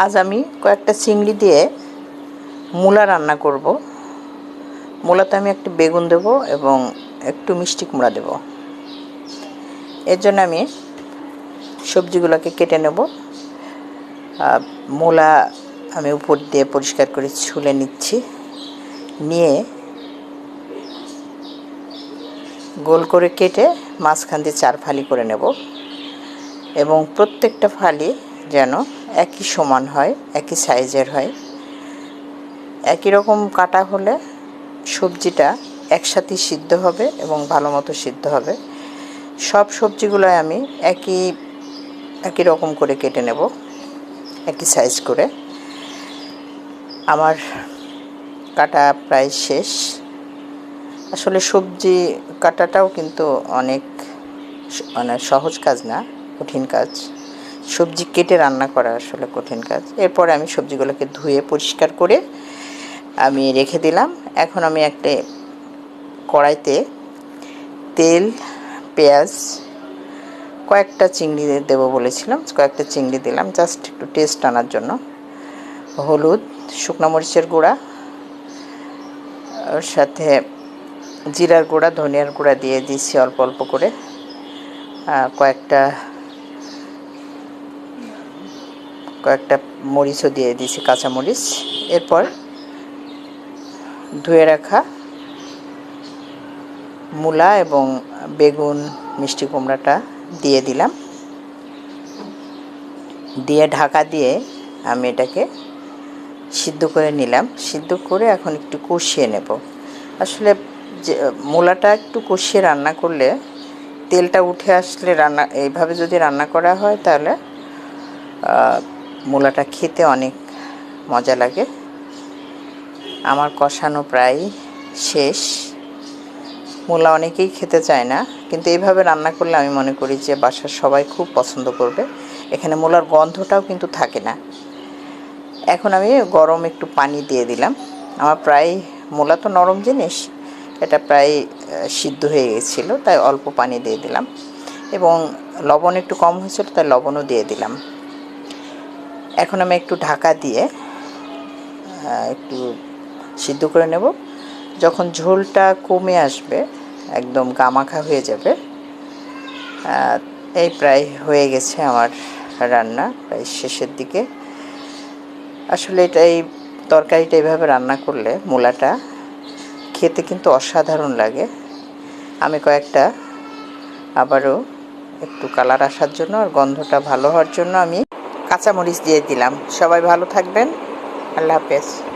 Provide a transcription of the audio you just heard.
আজ আমি কয়েকটা চিংড়ি দিয়ে মূলা রান্না করব। মূলাতে আমি একটু বেগুন দেব এবং একটু মিষ্টি কুমড়া দেব। এর জন্য আমি সবজিগুলোকে কেটে নেব। মূলা আমি উপর দিয়ে পরিষ্কার করে ছুলে নিচ্ছি। নিয়ে গোল করে কেটে মাঝখান দিয়ে চার ফালি করে নেব। এবং প্রত্যেকটা ফালি যেন একই সমান হয়, একই সাইজের হয়। একই রকম কাটা হলে সবজিটা একসাথে সিদ্ধ হবে এবং ভালো মতো সিদ্ধ হবে। সব সবজিগুলো আমি একই একই রকম করে কেটে নেব, একই সাইজ করে। আমার কাটা প্রায় শেষ। আসলে সবজি কাটাটাও কিন্তু অনেক মানে সহজ কাজ না, কঠিন কাজ। সবজি কেটে রান্না করা আসলে কঠিন কাজ। এরপরে আমি সবজিগুলোকে ধুয়ে পরিষ্কার করে আমি রেখে দিলাম। এখন আমি একটা কড়াইতে তেল, পেঁয়াজ, কয়েকটা চিংড়ি দেবো বলেছিলাম, কয়েকটা চিংড়ি দিলাম জাস্ট একটু টেস্ট আনার জন্য। হলুদ, শুকনো মরিচের গুঁড়া ওর সাথে জিরার গুঁড়া, ধনিয়ার গুঁড়া দিয়ে দিয়েছি অল্প অল্প করে। কয়েকটা কয়েকটা মরিচও দিয়ে দিয়েছি, কাঁচা মরিচ। এরপর ধুয়ে রাখা মূলা এবং বেগুন, মিষ্টি কুমড়াটা দিয়ে দিলাম। দিয়ে ঢাকা দিয়ে আমি এটাকে সিদ্ধ করে নিলাম। সিদ্ধ করে এখন একটু কষিয়ে নেব। আসলে যে, মূলাটা একটু কষিয়ে রান্না করলে তেলটা উঠে আসলে রান্না, এইভাবে যদি রান্না করা হয় তাহলে মূলাটা খেতে অনেক মজা লাগে। আমার কষানো প্রায় শেষ। মূলা অনেকেই খেতে চায় না, কিন্তু এইভাবে রান্না করলে আমি মনে করি যে বাসার সবাই খুব পছন্দ করবে। এখানে মূলার গন্ধটাও কিন্তু থাকে না। এখন আমি গরম একটু পানি দিয়ে দিলাম। আমার প্রায় মূলা তো নরম জিনিস, এটা প্রায় সিদ্ধ হয়ে গেছিল, তাই অল্প পানি দিয়ে দিলাম। এবং লবণ একটু কম হয়েছিল, তাই লবণও দিয়ে দিলাম। এখন আমি একটু ঢাকা দিয়ে একটু সিদ্ধ করে নেব। যখন ঝোলটা কমে আসবে, একদম গামাখা হয়ে যাবে এই প্রায় হয়ে গেছে আমার রান্না, প্রায় শেষের দিকে। আসলে এটা এই তরকারিটা এইভাবে রান্না করলে মূলাটা খেতে কিন্তু অসাধারণ লাগে। আমি কয়েকটা, আবারও একটু কালার আসার জন্য আর গন্ধটা ভালো হওয়ার জন্য আমি কাঁচামরিচ দিয়ে দিলাম। সবাই ভালো থাকবেন। আল্লাহ হাফেজ।